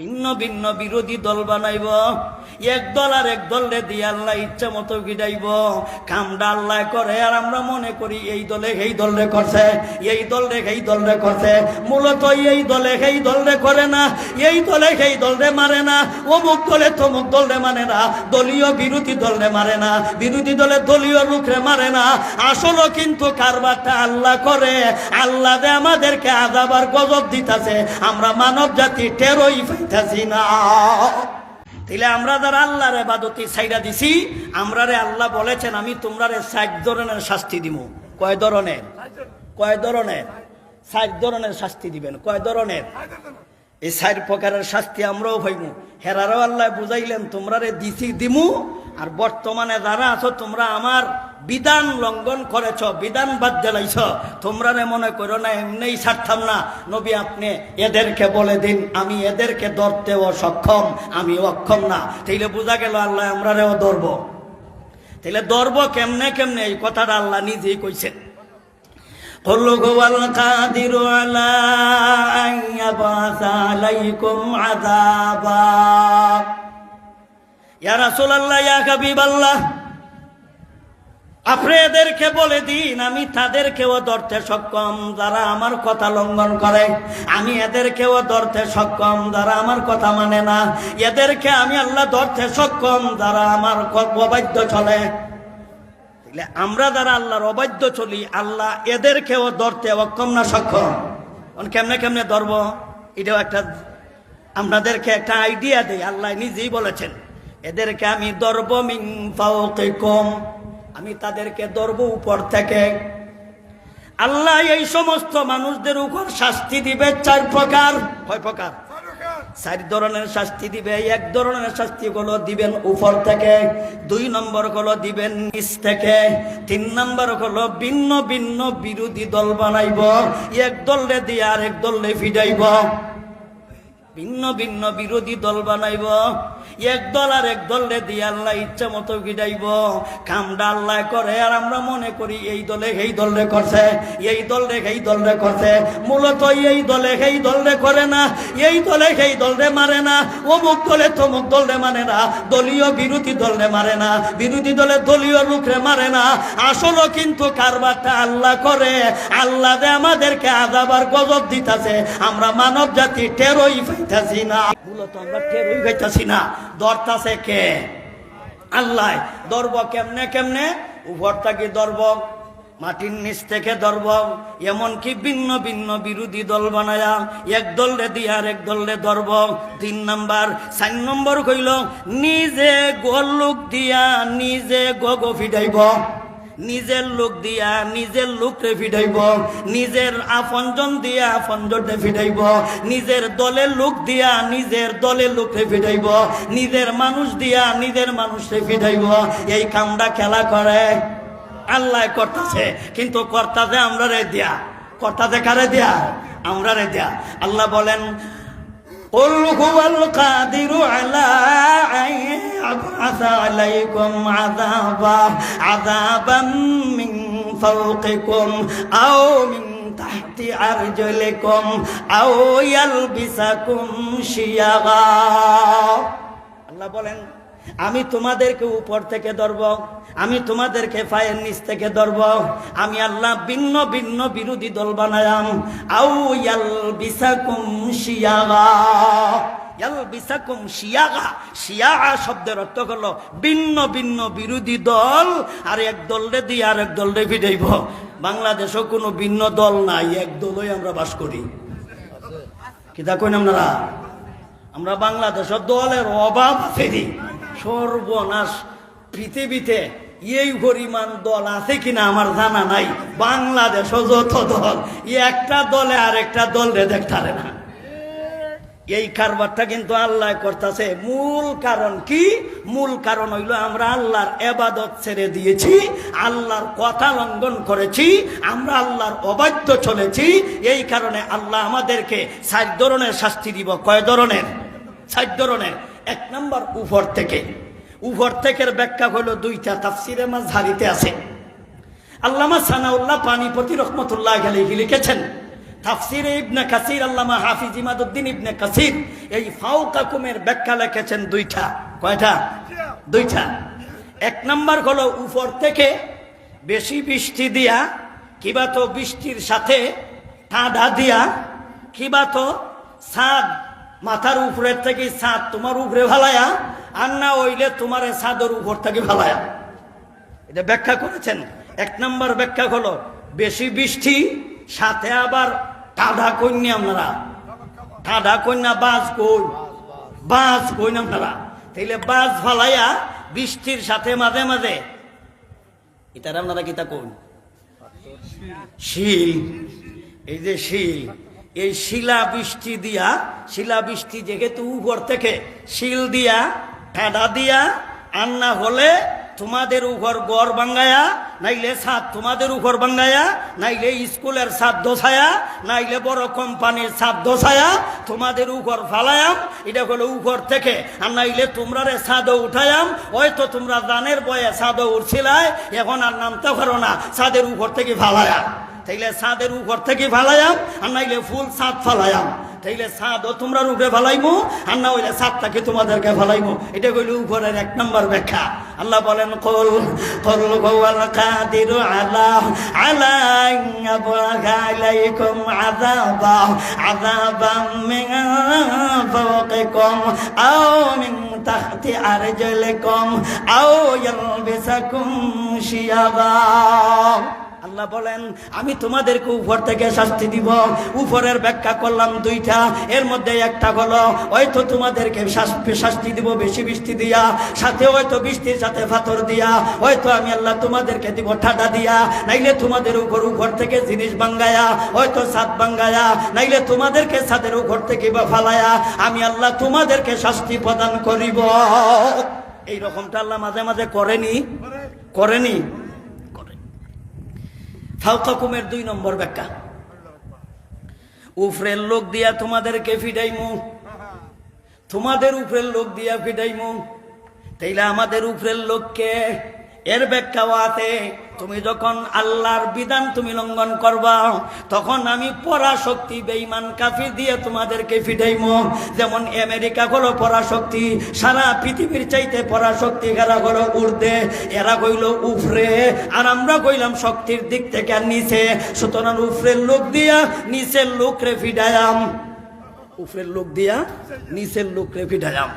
ভিন্ন ভিন্ন বিরোধী দল বানাইব। এক দল আর এক দলে দিয়ে আল্লাহ ইচ্ছা মতো গিডাইব কামটা আল্লাহ করে, আর আমরা মনে করি এই দলে এই দলে করছে, এই দল দলে এই দলে করছে। মূলত এই দলে এই দলে করে না, এই দলে এই দলে মারে না। অমুক দলে তমুক দল দলে মানে না, দলীয় বিরোধী দল দলে মারে না, বিরোধী দলে দলীয় লোকরে মারে না। আসলে কিন্তু কারবারটা আল্লাহ করে, আল্লাহ আমাদেরকে আজাবার গজব দিতাছে। আমরা মানব জাতি টেরোই পাইতাছি না তাইলে আমরা যারা আল্লাহর এবাদতি সাইডা দিছি আমরা রে আল্লাহ বলেছেন, আমি তোমরা রে ষাট ধরনের শাস্তি দিব কয় ধরনের? কয় ধরনের? ষাট ধরনের শাস্তি দিবেন। কয় ধরনের? এই চার প্রকারের শাস্তি আমরাও পাইব হেরারও আল্লাহ বুঝাইলেন তোমরা রে দিছি দিমু, আর বর্তমানে যারা আছো, তোমরা আমার বিধান লঙ্ঘন করেছ বিধান বাদ দিলাইছ তোমরা রে মনে করো না এমনি ছাড়তাম না নবী আপনি এদেরকে বলে দিন আমি এদেরকে ধরতেও সক্ষম আমি অক্ষম না তাইলে বোঝা গেল আল্লাহ আমরা রেও ধরব তাইলে ধরব কেমনে কেমনে এই কথাটা আল্লাহ নিজেই কইছেন قل هو القادر على أن يبعث عليكم عذابا يا رسول الله يا حبيب الله আপনি এদেরকে বলে দিন, আমি তাদেরকেও ধরতে সক্ষম যারা আমার কথা লঙ্ঘন করে। আমি এদেরকেও ধরতে সক্ষম যারা আমার কথা মানে না। এদেরকে আমি আল্লাহ ধরতে সক্ষম যারা আমার অবাধ্য চলে। আমরা যারা আল্লাহর অবাধ্য চলি, আল্লাহ এদেরকেও ধরতে অক্ষম না সক্ষম? কেমনে কেমনে ধরব? এটাও একটা আপনাদেরকে একটা আইডিয়া দেই, আল্লাহ নিজেই বলেছেন, এদেরকে আমি ধরব মিং কম আমি তাদেরকে ধরব উপর থেকে। আল্লাহ এই সমস্ত মানুষদের উপর শাস্তি দিবে চার প্রকার। কয় প্রকার? চার ধরনের শাস্তি দিবে। এক ধরনের শাস্তি গুলো দিবেন উপর থেকে, দুই নম্বরগুলো দিবেন নিচ থেকে, তিন নম্বর হলো ভিন্ন ভিন্ন বিরোধী দল বানাইব, এক দলে দিয়ে আর এক দলে ফিরাইব। ভিন্ন ভিন্ন বিরোধী দল বানাইব। এক দল আর এক দলে দিয়ে আল্লাহ ইচ্ছা মতো গিডাইব কামটা আল্লাহ করে, আর আমরা মনে করি এই দলে এই দলে করছে, এই দলে এই দলে করছে। মূলত এই দলে এই দলে করে না, এই দলে এই দলে মারে না। অমুক দলে তমুক দলে মানে না, দলীয় বিরোধী দলে মারে না, বিরোধী দলে দলীয় মারে না। কিন্তু কারবারটা আল্লাহ করে, আল্লাহ আমাদেরকে আজাবার গজব দিতাছে, আমরা মানব জাতি টেরোই পাইতাছি না। মূলত আমরা টেরোই পাইতাছি না। দরতাছে কে? আল্লাহ, দরব কেমনে কেমনে? উপর থাকি দরব, মাটির নিচ থেকে ধরব এমনকি ভিন্ন ভিন্ন বিরোধী দল বানায়া এক দলে দিয়ে আর এক দলে ধরব তিন নাম্বার, চার নম্বর কইল, নিজে গোলুক দিয়া নিজে গগ ফিডাইব। নিজের লোক দিয়া নিজের লোকরে ফিডাইব নিজের আপনজন দিয়া আপনজনরে ফিডাইব নিজের দলের লোক দিয়া নিজের দলের লোকরে ফিডাইব নিজের মানুষ দিয়া নিজের মানুষরে ফিডাইব এই কামটা খেলা করে। আল্লাহ করতেছে, কিন্তু কর্তাতে আমরা রে দিয়া। কর্তাতে কারে দিয়া? আমরা রে দিয়া। আল্লাহ বলেন قل هو القادر على أن يبعث عليكم عذابا عذابا من فوقكم أو من تحت أرجلكم أو يلبسكم شيئا الله بولن আমি তোমাদেরকে উপর থেকে ধরব, আমি তোমাদেরকে পায়ের নিচ থেকে ধরব, আমি আল্লাহ ভিন্ন ভিন্ন বিরোধী দল বানায়াম। আউ ইয়াল বিসাকুম শিয়াগা। শব্দের অর্থ হলো ভিন্ন ভিন্ন বিরোধী দল, আর এক দলরে দিয়ে আর এক দলরে ফিরাইব বাংলাদেশও কোনো ভিন্ন দল নাই, এক দলই আমরা বাস করি। কিতা কইন আপনারা? আমরা বাংলাদেশের দলের অভাব আছে রে। সর্বনাশ পৃথিবীতে এই পরিমাণ দল আছে কিনা আমার জানা নাই। বাংলাদেশও যত দল একটা দলে আরেকটা দল রে দেখতারে না। এই কারবারটা কিন্তু আল্লাহ করতেছে। মূল কারণ কি? মূল কারণ হইল আমরা আল্লাহর এবাদত ছেড়ে দিয়েছি, আল্লাহর কথা লঙ্ঘন করেছি, আমরা আল্লাহর অবাধ্য চলেছি। এই কারণে আল্লাহ আমাদেরকে ষাট ধরনের শাস্তি দিব। কয় ধরনের? ষাট ধরনের। এক নম্বর উপর থেকে। উপর থেকে ব্যাখ্যা হলো দুইটা তাফসিরে ঝাড়িতে আছে। আল্লামা সানাউল্লাহ পানিপতি রহমতুল্লাহ আলাইহি লিখেছেন, তাফসিরে ইবনে কাসির, আল্লামা হাফিজ ইমাদুদ্দিন ইবনে কাসির এই ফাউকাকুমের ব্যাখ্যা লিখেছেন দুইটা। কয়টা? দুইটা। এক নাম্বার হলো উপর থেকে বেশি বৃষ্টি দিয়া, কিবা তো বৃষ্টির সাথে ঠাঁডা দিয়া, কিবা তো ছাদ মাথার উপরের থেকে ছাদ তোমার উপরে ভালায়া, আর না হইলে তোমার ছাদের উপর থেকে ভালায়া। এটা ব্যাখ্যা করেছেন? এক নম্বর ব্যাখ্যা হলো, বেশি বৃষ্টি, সাথে আবার টাঢা কন্যা আপনারা। টাঢা কন্যা বাস কই? বাস কই আপনারা? তাইলে বাস ফালাইয়া বৃষ্টির সাথে মাঝে মাঝে। এটার আপনারা কিতা কোন শিল। এই যে শিল এই শিলা বৃষ্টি দিয়া, শিলা বৃষ্টি যেহেতু উপর থেকে শিল দিয়া ঠেডা দিয়া, আন্না হলে তোমাদের উপর গড় বাঙ্গায়া নাইলে ছাদ তোমাদের উপর বাঙ্গায়া নাইলে স্কুলের ছাদ দোসায়া নাইলে বড় কোম্পানির ছাদ দোসায়া তোমাদের উপর ফালায়াম, এটা হলো উপর থেকে। আর নাইলে তোমরা রে ছাদও উঠায়াম, হয়তো তোমরা দানের বয়ে ছাদও উঠছিলাই, এখন আর নামতে পারো না, ছাদের উপর থেকে ফালায়াম তাইলে ছাদের উপর থেকে ফালায়াম আর নাইলে ফুল ছাদ ফালায়াম তাইলে ছাদও তোমরা উপরে ফালাইমু, আর না হইলে ছাদটাকে তোমাদেরকে ফালাইমু। এটা কইলে উপরের এক নম্বর ব্যাখ্যা। আল্লাহ বলেন, কল কল গোয়াল কাদির আলা আলা আলাইকুম আযাবা, আযাবাম মিন ফাওকিকুম, আও মিন তাহতি আরজুলিকুম, আও ইয়ালবিসাকুম শিয়াবা। আল্লাহ বলেন, আমি তোমাদেরকে উপর থেকে শাস্তি দিব। উপরের ব্যাখ্যা করলাম দুইটা, এর মধ্যে একটা হলো, হয়তো তোমাদেরকে শাস- শাস্তি দিব বেশি বৃষ্টি দিয়া, সাথে হয়তো বৃষ্টির সাথে পাথর দিয়া, হয়তো আমি আল্লাহ তোমাদেরকে দিব ঠাডা দিয়া, নাইলে তোমাদের উপর উপর থেকে জিনিস বাঙ্গায়া হয়তো ছাদ বাঙ্গায়া নাইলে তোমাদেরকে ছাদের উপর থেকে বা ফালায়া, আমি আল্লাহ তোমাদেরকে শাস্তি প্রদান করিব। এই রকমটা আল্লাহ মাঝে মাঝে করেনি করেনি। করে ফাউকাকুমের দুই নম্বর ব্যাখ্যা। উফরের লোক দিয়া তোমাদেরকে ফিডাইমু। তোমাদের উপরের লোক দিয়া ফিডাইমু। তাইলে আমাদের উপরের লোককে এর ব্যাখ্যাও আছে, তুমি যখন আল্লাহর বিধান তুমি লঙ্ঘন করবা, তখন আমি পরাশক্তি বেইমান কাফি দিয়ে তোমাদেরকে ফিটাইমো। যেমন আমেরিকা হলো পরাশক্তি, সারা পৃথিবীর চাইতে পরাশক্তি এরা হলো উর্দে, এরা কইল উফরে, আর আমরা কইলাম শক্তির দিক থেকে আর নিচে। সুতরাং উফরের লোক দিয়া নিচের লোক রে ফিডায়াম উপরের লোক দিয়া নিচের লোক রে ফিডায়াম